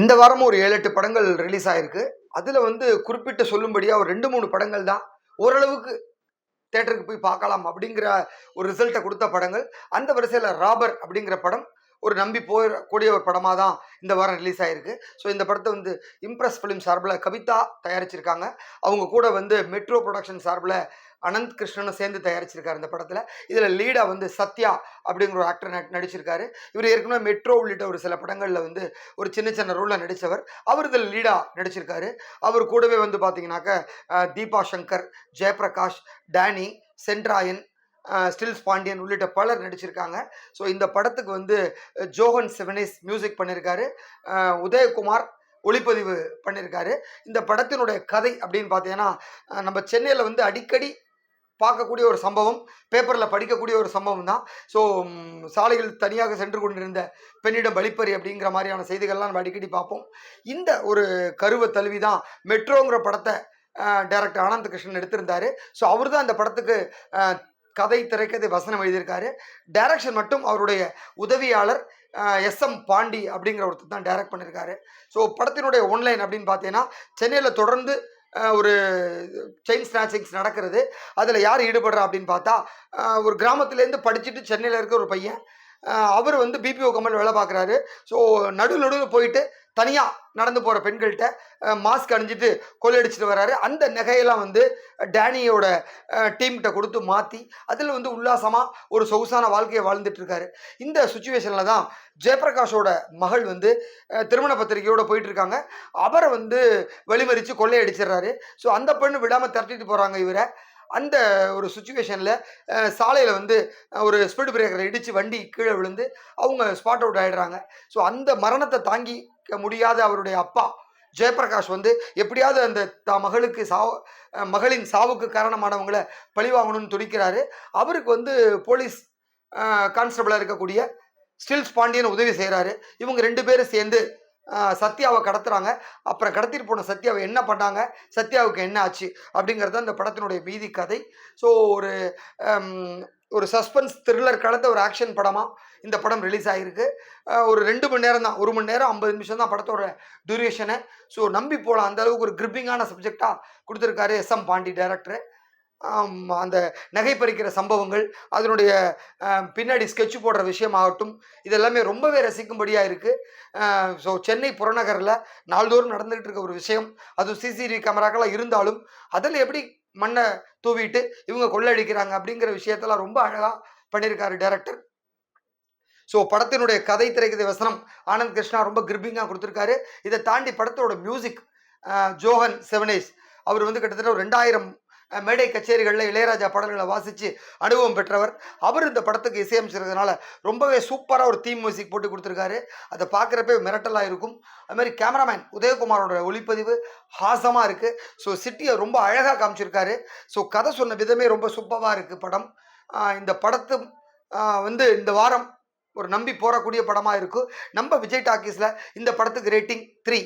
இந்த வாரமும் ஒரு ஏழு எட்டு படங்கள் ரிலீஸ் ஆயிருக்கு. அதில் வந்து குறிப்பிட்டு சொல்லும்படியாக ஒரு ரெண்டு மூணு படங்கள் தான். ஓரளவுக்கு தேட்டருக்கு போய் பார்க்கலாம் அப்படிங்கிற ஒரு ரிசல்ட்டை கொடுத்த படங்கள். அந்த வரிசையில் ராபர் அப்படிங்கிற படம் ஒரு நம்பி போகக்கூடிய ஒரு படமாக தான் இந்த வாரம் ரிலீஸ் ஆயிருக்கு. ஸோ இந்த படத்தை வந்து இம்ப்ரெஸ் ஃபிலிம் சார்பில் கவிதா தயாரிச்சிருக்காங்க. அவங்க கூட வந்து மெட்ரோ ப்ரொடக்ஷன் சார்பில் அனந்த் கிருஷ்ணனும் சேர்ந்து தயாரிச்சிருக்காரு இந்த படத்தில். இதில் லீடாக வந்து சத்யா அப்படிங்கிற ஒரு ஆக்டர் நடிச்சிருக்காரு. இவர் ஏற்கனவே மெட்ரோ உள்ளிட்ட ஒரு சில படங்களில் வந்து ஒரு சின்ன சின்ன ரோலில் நடித்தவர் அவர் இதில் லீடாக நடிச்சிருக்காரு. அவர் கூடவே வந்து பார்த்தீங்கன்னாக்க தீபா சங்கர் ஜெயபிரகாஷ் டேனி சென்ட்ராயன் ஸ்டில்ஸ் பாண்டியன் உள்ளிட்ட பலர் நடிச்சிருக்காங்க. ஸோ இந்த படத்துக்கு வந்து ஜோஹன் செவனிஸ் மியூசிக் பண்ணியிருக்காரு உதயகுமார் ஒளிப்பதிவு பண்ணியிருக்காரு இந்த படத்தினுடைய கதை அப்படின்னு பார்த்தீங்கன்னா நம்ம சென்னையில் வந்து அடிக்கடி பார்க்கக்கூடிய ஒரு சம்பவம் பேப்பரில் படிக்கக்கூடிய ஒரு சம்பவம் தான். ஸோ சாலைகள் தனியாக சென்று கொண்டிருந்த பெண்ணிடம் பலிப்பறி அப்படிங்கிற மாதிரியான செய்திகள்லாம் நம்ம அடிக்கடி பார்ப்போம். இந்த ஒரு கருவை தழுவி தான் மெட்ரோங்கிற படத்தை டைரக்டர் ஆனந்த் கிருஷ்ணன் எடுத்திருந்தாரு. ஸோ அவர் தான் இந்த படத்துக்கு கதை திரைக்கதை வசனம் எழுதியிருக்காரு. டைரக்ஷன் மட்டும் அவருடைய உதவியாளர் எஸ் எம் பாண்டி அப்படிங்கிற ஒருத்தர் தான் டைரக்ட் பண்ணியிருக்காரு ஸோ படத்தினுடைய ஒன்லைன் அப்படின்னு பார்த்தீங்கன்னா சென்னையில் தொடர்ந்து ஒரு செயின் ஸ்நாச்சிங்ஸ் நடக்கிறது. அதில் யார் ஈடுபடுறா அப்படின்னு பார்த்தா ஒரு கிராமத்துலேருந்து படிச்சுட்டு சென்னையில் இருக்க ஒரு பையன் அவர் வந்து பிபிஓ கம்பெனி வேலை பார்க்குறாரு. ஸோ நடு நடுவில் போயிட்டு தனியாக நடந்து போகிற பெண்கள்கிட்ட மாஸ்க் அணிஞ்சிட்டு கொள்ளையடிச்சிட்டு வராரு. அந்த நகையெல்லாம் வந்து டேனியோட டீம்கிட்ட கொடுத்து மாற்றி அதில் வந்து உல்லாசமாக ஒரு சொகுசான வாழ்க்கையை வாழ்ந்துட்டுருக்காரு இந்த சுச்சுவேஷனில் தான் ஜெயபிரகாஷோட மகள் வந்து திருமண பத்திரிகையோடு போயிட்டுருக்காங்க அவரை வந்து வழிமறித்து கொள்ளையடிச்சிடுறாரு ஸோ அந்த பெண்ணு விடாமல் திரட்டிட்டு போகிறாங்க இவரை. அந்த ஒரு சுச்சுவேஷனில் சாலையில் வந்து ஒரு ஸ்பீடு பிரேக்கரை இடித்து வண்டி கீழே விழுந்து அவங்க ஸ்பாட் அவுட் ஆகிடுறாங்க ஸோ அந்த மரணத்தை தாங்கிக்க முடியாத அவருடைய அப்பா ஜெயபிரகாஷ் வந்து எப்படியாவது அந்த த மகளுக்கு சாவு மகளின் சாவுக்கு காரணமானவங்களை பழிவாங்கணும்னு துடிக்கிறாரு. அவருக்கு வந்து போலீஸ் கான்ஸ்டபிளாக இருக்கக்கூடிய ஸ்டில்ஸ் பாண்டியன் உதவி செய்கிறாரு இவங்க ரெண்டு பேரும் சேர்ந்து சத்யாவை கடத்துறாங்க. அப்புறம் கடத்திட்டு போன சத்யாவை என்ன பண்ணாங்க? சத்யாவுக்கு என்ன ஆச்சு? அப்படிங்கிறது அந்த படத்தினுடைய மீதி கதை. ஸோ ஒரு ஒரு சஸ்பென்ஸ் த்ரில்லர் கலந்த ஒரு ஆக்ஷன் படமாக இந்த படம் ரிலீஸ் ஆகிருக்கு ஒரு ரெண்டு மணி நேரம் தான். ஒரு மணி நேரம் ஐம்பது நிமிஷம் தான் படத்தோட டியூரேஷனை ஸோ நம்பி போகலாம் அந்தளவுக்கு ஒரு கிரிப்பிங்கான சப்ஜெக்டாக கொடுத்துருக்காரு எஸ் எம் பாண்டி டைரக்டர் அந்த நகை பறிக்கிற சம்பவங்கள் அதனுடைய பின்னாடி ஸ்கெட்ச் போடுற விஷயமாகட்டும் இதெல்லாமே ரொம்பவே ரசிக்கும்படியாக இருக்குது ஸோ சென்னை புறநகரில் நாள்தோறும் நடந்துகிட்டு இருக்க ஒரு விஷயம் அதுவும் சிசிடிவி கேமராக்கெல்லாம் இருந்தாலும் அதில் எப்படி மண்ணை தூவிட்டு இவங்க கொள்ளடிக்கிறாங்க அப்படிங்கிற விஷயத்தெல்லாம் ரொம்ப அழகாக பண்ணியிருக்காரு டேரக்டர் ஸோ படத்தினுடைய கதை திரைக்கதை வசனம் ஆனந்த் கிருஷ்ணா ரொம்ப கிரிப்பிங்காக கொடுத்துருக்காரு. இதை தாண்டி படத்தோட மியூசிக் ஜோஹன் செவனேஸ் அவர் வந்து கிட்டத்தட்ட ஒரு ரெண்டாயிரம் மேடை கச்சேரிகளில் இளையராஜா பாடல்களை வாசித்து அனுபவம் பெற்றவர். அவர் இந்த படத்துக்கு இசையமைச்சிருக்கிறதுனால ரொம்பவே சூப்பராக ஒரு தீம் மியூசிக் போட்டு கொடுத்துருக்காரு. அதை பார்க்குறப்பே மிரட்டலாக இருக்கும். அதுமாதிரி கேமராமேன் உதயகுமாரோட ஒளிப்பதிவு ஹாசமாக இருக்குது ஸோ சிட்டியை ரொம்ப அழகாக காமிச்சிருக்காரு. ஸோ கதை சொன்ன விதமே ரொம்ப சூப்பராக இருக்குது படம். இந்த படத்து வந்து இந்த வாரம் ஒரு நம்பி போகக்கூடிய படமாக இருக்கும். நம்ம விஜய் டாக்கீஸில் இந்த படத்துக்கு ரேட்டிங் த்ரீ